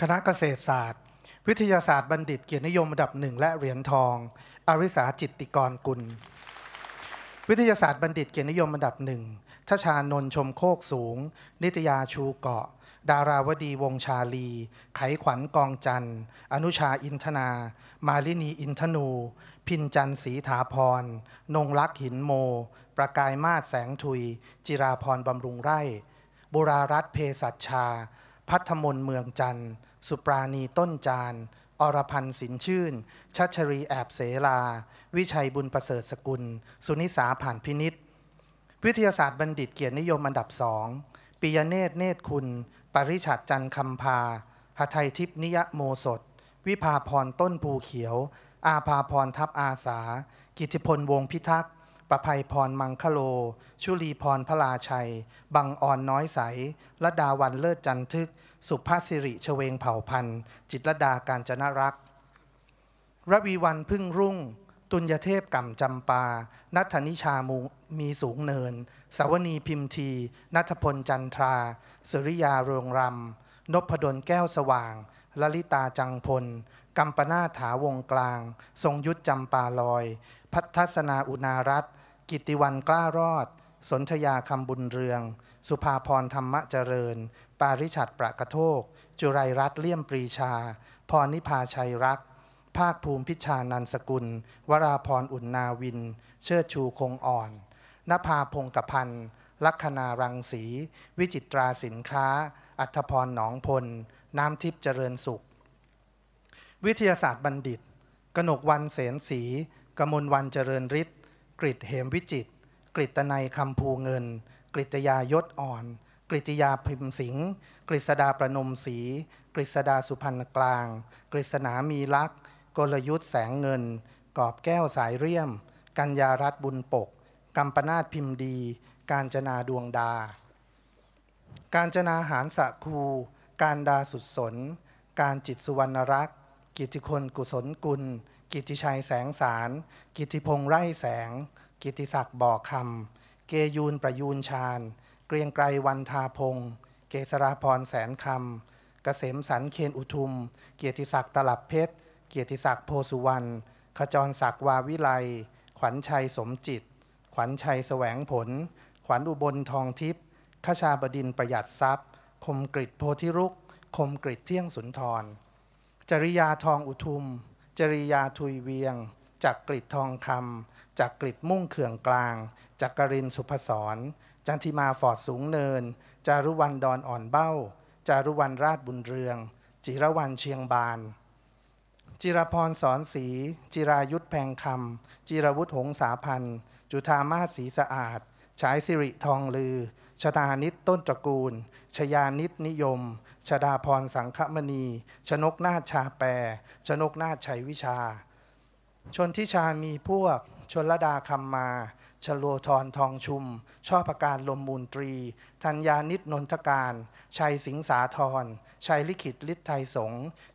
คณะเกษตรศาสตร์ วิทยาศาสตร์บัณฑิตเกียรตินิยมระดับหนึ่งและเหรียญทอง อริสาจิตติกรกุล วิทยาศาสตร์บัณฑิตเกียรตินิยมระดับหนึ่งชชานนท์ชมโคกสูง นิตยาชูเกาะ ดาราวดีวงชาลี ไขขวัญกองจันอนุชาอินทนา มาลินีอินทนู พินจันศรีถาพร นงรักษ์หินโม ประกายมาศแสงทุย จิราพรบำรุงไร่บุรารัตเพศัชชา พัฒมนเมืองจันทร์ สุปราณีต้นจานอรพันธ์สินชื่น ชัชรีแอบเสลา วิชัยบุญประเสริฐสกุล สุนิสาผ่านพินิษวิทยาศาสตร์บัณฑิตเกียรตินิยมอันดับสองปิยเนตรเนตรคุณ ปริชัดจันทร์คำพาหทัยทิพนิยโมสด วิภาพรต้นภูเขียว อาภาพรทัพอาสา กิติพลวงพิทักษ์ ประภัยพรมังคโล ชุลีพรพระราชัย บังอ่อนน้อยใสระดาวันเลิศจันทึก สุภาสิริเฉวงเผ่าพันธ์ จิตรดาการจนรักระวีวันพึ่งรุ่ง ตุลยเทพก่ำจำปา นัทนิชามูมีสูงเนิน สาวนีพิมที นัทพลจันทรา สุริยาเรืองรำ นพดลแก้วสว่าง ลลิตาจังพล กัมปนาถาวงกลาง ทรงยุทธจำปาลอย พัทศนาอุณารัตน์ กิติวันกล้ารอด สนธยาคำบุญเรือง สุภาพรธรรมเจริญ ปาริชัดประกระโทก จุไรรัตเลี่ยมปรีชา พรนิพาชัยรัก ภาคภูมิพิชานันสกุล วราพรอุ่นนาวิน เชิดชูคงอ่อนนภาพงกพันธ์ลัคนารังสี วิจิตราสินค้า อัธพรหนองพล น้ำทิพย์เจริญสุข วิทยาศาสตร์บัณฑิต กนกวันเสนศรีกมลวันเจริญฤทธิ์ กริตเหมวิจิต กริตนัยคำภูเงิน กริตยายศอ่อน กริตยาพิมสิงกฤษดาประนมศรีกฤษดาสุพรรณกลาง กฤษณามีลักษ์กลยุทธ์แสงเงิน กอบแก้วสายเรียม กัญญารัตบุญปก กัมปนาตพิมพ์ดี การจนาดวงดา การจนาหารสะคู การดาสุดสน การจิตสุวรรณรักษ์กิติคนกุศลกุล กิติชัยแสงสาร กิติพงษ์ไร่แสง กิติศักดิ์บ่อคำ เกยูนประยูนชาญ เกรียงไกรวันทาพงศ์เกษราพรแสนคำเกษมสันเคนอุทุม เกียรติศักดิ์ตลับเพชร เกียรติศักดิ์โพสุวรรณ ขจรศักดิ์วาวิไล ขวัญชัยสมจิต ขวัญชัยแสวงผล ขวัญอุบลทองทิพย์ขชาบดินประหยัดทรัพย์ คมกริตโพธิรุกคมกริตเที่ยงสุนทร จริยาทองอุทุม จริยาทุยเวียงจักกริดทองคำจักกริดมุ่งเขื่องกลางจักกรินสุพศร จันทิมาฟอดสูงเนิน จารุวันดอนอ่อนเบ้า จารุวันราชบุญเรือง จิรวันเชียงบาน จิรพรสอนศรีจิรายุทธแพงคำจิรวุฒิหงสาพันธ์จุธามาศศรีสะอาดฉายสิริทองลือชตานิตต้นตระกูล ชยานิตนิยม ชดาพรสังคมณี ชนกนาชาแปร ชนกนาชัยวิชา ชนทิชามีพวก ชนลดาคำมา ชโลธรทองชุม ช่อประการลมมูลตรี ธัญญานิตนนทการ ชัยสิงสาธร ชัยลิขิตฤทธิ์ไทยสง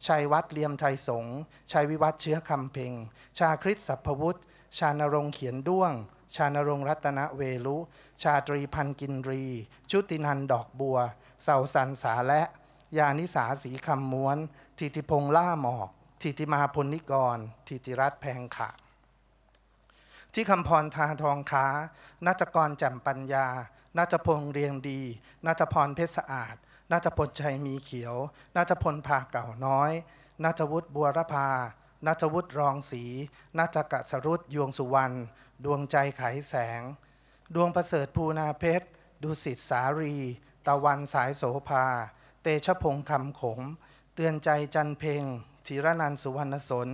ชัยวัดเลียมไทยสง ชัยวิวัฒเชื้อคำเพ็ง ชาคริตสัพพวุฒิชานรงค์เขียนด้วง ชานรงค์รัตนเวลุ ชาตรีพันกินรี ชุตินันดอกบัว เสาสันสาและ ยานิสาสีคำม้วน ทิติพงล่าหมอกทิติมาพลนิกร ทิติรัตแพงขะที่คำพรทาทองค้านัจกรแจ่มปัญญานัจพงเรียงดีนัจพรเพชรสะอาดนัจพลชัยมีเขียวนัจพลพาเก่าน้อยนัจวุฒิบัวรพานัจวุฒิรองศรีนัจกะสรุตยวงสุวรรณ ดวงใจไขแสง ดวงประเสริฐภูนาเพชร ดุสิตสารี ตะวันสายโสภา ชพงษ์คำขม เตือนใจจันเพงธีรนันสุวรรณสน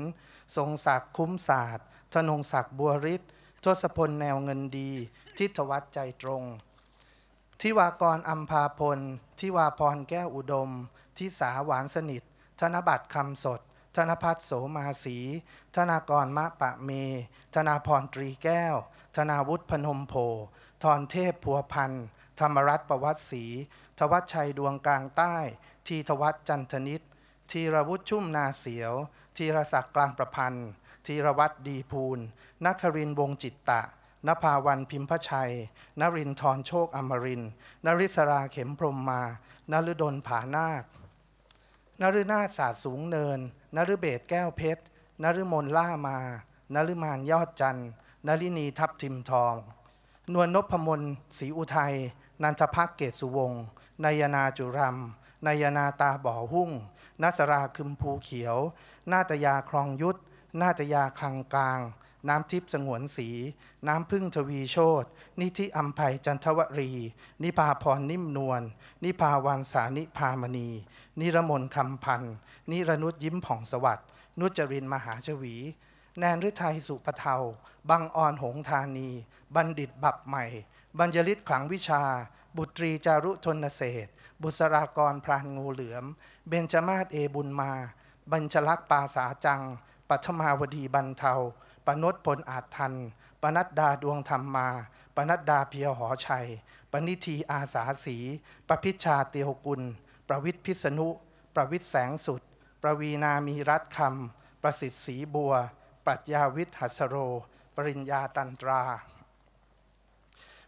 ทรงศักดิ์คุ้มศาสตร์ธนงศักดิ์บัวริศทศพลแนวเงินดี ทิศวัตรใจตรง ทิวากรอัมพาพล ทิวาพรแก้วอุดม ทิสาหวานสนิท ธนบัตรคำสด ธนพัฒโสมาสี ธนากรมะปะเม ธนาพรตรีแก้ว ธนาวุฒิพนมโพทรเทพพัวพันธ์ธรรมรัตน์ประวัติศรี ทวัชชัยดวงกลางใต้ ทีทวัฒน์จันทนิตธีรวุฒิชุ่มนาเสียวธีรศักดิ์กลางประพันธ์ธีรวัตรดีภูลนครินวงจิตตะนภาวันพิมพชัย นรินทร์โชคอมรินนริศราเข็มพรมมานฤดลผานาคนฤนาศาสตร์สูงเนินนฤเบศแก้วเพชรนฤมลล่ามานฤมานยอดจันทร์นลินีทับทิมทอง นวลนพมลศรีอุทัย นันทพักเกตสุวงศ์ นายนาจุรัมนายนาตาบ่อหุ่งนัสราคึมภูเขียว นาตยาครองยุทธนาตยาคลังกลาง น้ำทิพย์สงวนสี น้ำพึ่งทวีโชตนิธิอัมภัยจันทวรี นิพาพรนิ่มนวล นิพาวันสานิพามณี นิรมนคำพันธ์นิรนุษยิ้มผ่องสวัสดิ์นุจรินมหาชวี แนนฤทัยสุปเทา บังออนหงธานี บัณฑิตบับใหม่ บัญจลิตขลังวิชา บุตรีจารุทนเศษ บุษรากรพรานงูเหลือม เบญจมาศเอบุญมา บัญชลักษ์ปาสาจัง ปัทมาวดีบันเทาปนดพลอาจทันปนัดดาดวงธรรมมาปนัดดาเพียวหอชัยปนิธีอาสาสีปพิชาเตียวกุล ประวิทย์พิษณุ ประวิทย์แสงสุด ประวีนามีรัตคำ ประสิทธิ์ศรีบัว ปรัชญาวิทย์หัสโร ปริญญาตันตรา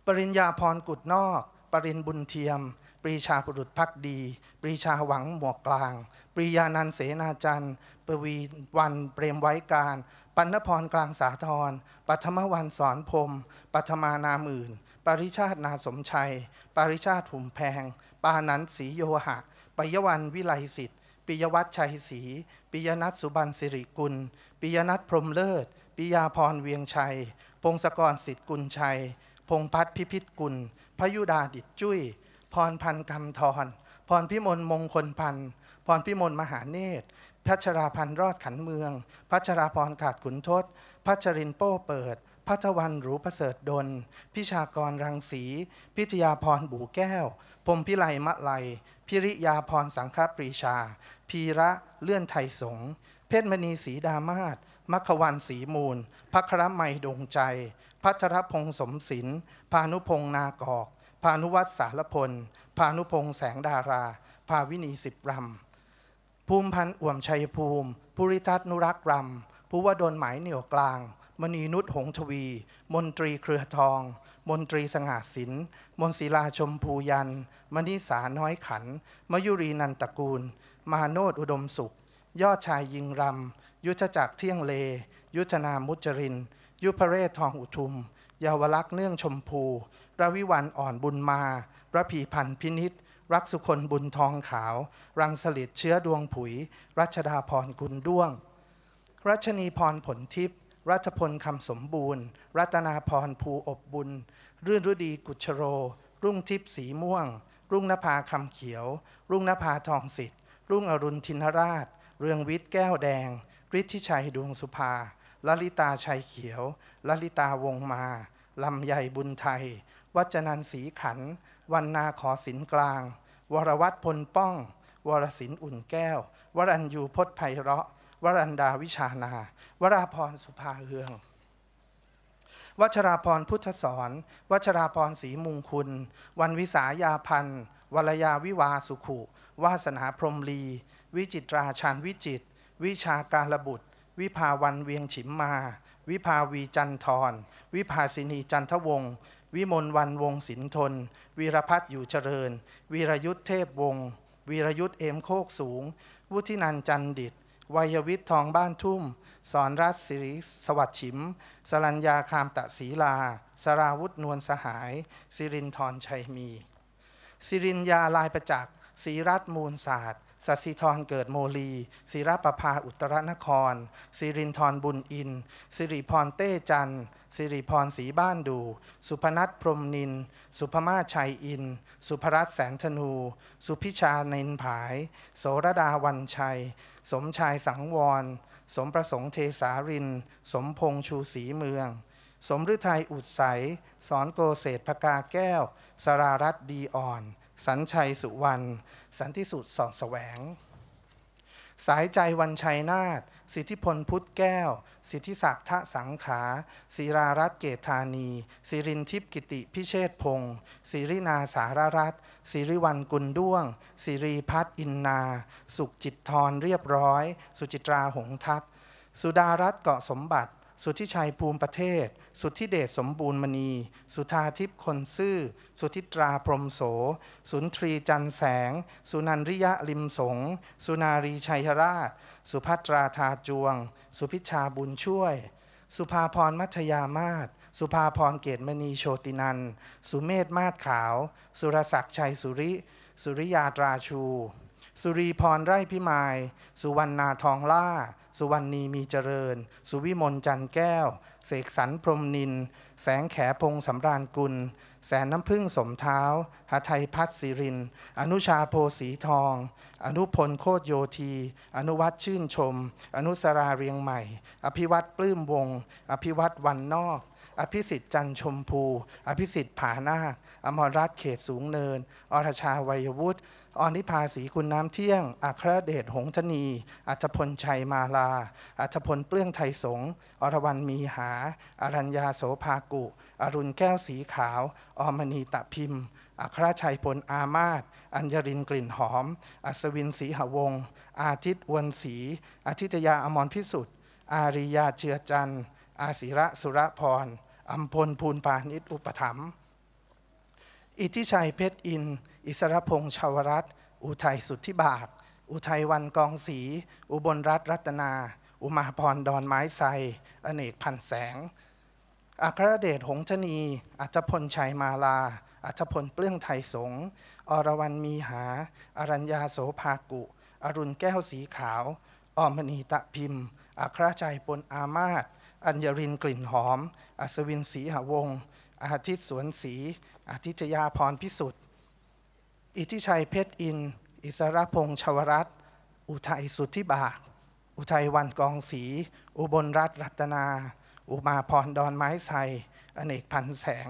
ปริญญาพรกุดนอก ปรินบุญเทียม ปรีชาบุรุษพักดี ปรีชาหวังหมวกกลาง ปรียานันเสนาจันทร์ปวีวันเปรมไว้การ ปัณพรกลางสาธรปัทมวันสอนพรมปัทมานามื่น ปริชาตินาสมชัย ปริชาติหุ่มแพง ปานันศรีโยหะปยวันวิไลสิทธิ์ปิยวัฒชัยศรี ปิยนัทสุบันสิริกุล ปิยนัทพรมเลิศ ปิยาพรเวียงชัย พงศกรสิทธิกุลชัย พงพัฒน์พิพิธกุล พยุดาดิดจุ้ย พรพันธ์คำทร พรพิมลมงคลพันธ์ พรพิมลมหาเนตร พัชราพันธ์รอดขันเมือง พัชราพรขาดขุนทศ พัชรินโป้เปิด พัทวันหรูประเสริฐดล พิชากรรังสี พิทยาพรบูแก้วพรมพิไลมะไล พิริยาพรสังฆปรีชา พีระเลื่อนไทยสงเพชรมณีสีดามาศ มัควันสีมูลพัครไมยดงใจ พัทรพงษ์สมศิลป์พานุพงษ์นากอก พานุวัฒสารพล พานุพงษ์แสงดารา ภาวินีสิบรำ ภูมิพันธ์อ่วมชัยภูมิ ภูริทัศน์นุรักษ์รำภูวดลหมายเหนี่ยวกลาง มณีนุชหงทวี มนตรีเครือทอง มนตรีสง่าศิลป์มนศิลาชมพูยัน มณิสาน้อยขัน มยุรีนันตระกูล มาโนดอุดมสุข ยอดชายยิงรำ ยุทธจักรเที่ยงเล ยุทธนามุจริน ยุพเรศทองอุทุม เยาวลักษณ์เนื่องชมพูระวิวันอ่อนบุญมาระพีพันธ์พินิษรักสุคนบุญทองขาว รังสลิดเชื้อดวงผุย รัชดาพรกุลด้วง รัชนีพรผลทิพย์รัฐพลคำสมบูรณ์ รัตนาพรภูอบบุญ รื่นฤดีกุชโร รุ่งทิพย์สีม่วง รุ่งนภาคำเขียว รุ่งนภาทองสิทธิ์รุ่งอรุณทินราช เรืองวิทย์แก้วแดง ฤทธิชัยดวงสุภาลลิตาชัยเขียวลลิตาวงมาลำใหญ่บุญไทย วัจนันศรีขัน วันนาขอศิลกลาง วรวัตพลป้อง วรศิลป์อุ่นแก้ว วรัญยูพจน์ไพเราะ วรันดาวิชานา วราพรสุภาเฮืองวัชราพรพุทธสอน วัชราพรศรีมุงคุณ วันวิสายาพันธ์วรยาวิวาสุขุ วาสนาพรมลี วิจิตราชาญวิจิตร วิชาการระบุตร วิภาวันเวียงฉิมมา วิภาวีจันทร วิภาสินีจันทวงศ์วิมลวันวงศินทน วีรพัฒน์อยู่เจริญ วีรยุทธเทพวงศ์วีรยุทธเอมโคกสูง วุฒินันจันดิตวัยวิทย์ทองบ้านทุ่ม สอนรัตน์สิริสวัสดิ์ฉิม สรัญญาคามตะศีลา สราวุธนวลสหาย สิรินทรชัยมี สิรินยาลายประจักษ์ศรีรัตมูลศาสตร์ สัสิธรเกิดโมลี ศิรประภาอุตรนคร สิรินทรบุญอิน สิริพรเต้จันสิริพรศรีบ้านดู สุพนัทพรมนิน สุภมาศชัยอิน สุภรัตแสนธนู สุพิชาเนนผาย โสรดาวันชัย สมชายสังวร สมประสงค์เทสาริน สมพงษ์ชูศรีเมือง สมฤทัยอุดใส สอนโกเศษพกาแก้ว สรารัตดีอ่อน สัญชัยสุวรรณ สันติสุดสอดแสวง สายใจวันชัยนาฏสิทธิพลพุทธแก้ว สิทธิศักดิ์ทะสังขาศิรารัตน์เกตธานี สิรินทิพย์กิติพิเชษพงศ์สิรินาสารรัตน์สิริวันกุลด้วง สิริพัฒน์อินนา สุขจิตทรเรียบร้อย สุจิตราหงทัพ สุดารัตน์เกาะสมบัติ สุทธิชัยภูมิประเทศ สุทธิเดชสมบูรณ์มณี สุธาทิพย์คนซื่อ สุทธิตราพรมโส สุนทรีจันแสง สุนันริยะริมสง สุนารีชัยราช สุภัตราธาจวง สุพิชาบุญช่วย สุภาพรมัทยามาศสุภาพรเกตมณีโชตินัน สุเมธมาศขาว สุรศักดิ์ชัยสุริ สุริยาตราชู สุรีพรไร่พิมาย สุวรรณาทองล่า สุวรรณีมีเจริญ สุวิมลจันแก้ว เสกสรรพรมนิน แสงแขพงสำราญกุล แสนน้ำพึ่งสมเท้าหาไทยพัฒน์สิริน อนุชาโพสีทอง อนุพลโคตรโยธี อนุวัตชื่นชม อนุสราเรียงใหม่ อภิวัตปลื้มวง อภิวัตวันนอก อภิสิทธิ์จันชมพู อภิสิทธิ์ผานาคอมรรัตน์เขตสูงเนิน อรชาวัยวุฒิอนิพาสีคุณน้ำเที่ยง อัครเดชหงธนี อัจพลชัยมาลา อัจพลเปลื้องไทยสงอรวรรณมีหา อรัญญาโสภากุ อรุณแก้วสีขาว อมณีตะพิมพ์ อัครชัยพลอามาศอัญญรินกลิ่นหอม อัศวินศรีหวงศ์อาทิตย์อวนศรีอาทิตยาอมรพิสุทธิ์อาริยาเจือจันทร์ อาศิระสุรพรอัมพลภูลปานิชอุปถัมภ์อิทธิชัยเพชรอิน อิสรพงษ์ชาวรัตอุทัยสุทธิบาท อุทัยวันกองศรีอุบลรัตน์รัตนา อุมาพรดอนไม้ไซอเนกพันแสง อัครเดชหงชนี อัจพลชัยมาลา อัจพลเปลื้องไทยสง อรวรรณมีหา อรัญญาโสภากุ อรุณแก้วสีขาว อมณีตะพิมพ์ อัครชัยปนอามาศ อัญญรินกลิ่นหอม อัศวินศรีหวงศ์อาทิตย์สวนศรีอาทิตยาพรพิสุทธิ์ อิทธิชัยเพชรอิน อิสรพงษ์ชวรัตอุทัยสุทธิบาอุทัยวันกองศรีอุบลรัตน์รัตนา อุมาพรดอนไม้ไทรอเนกพันแสง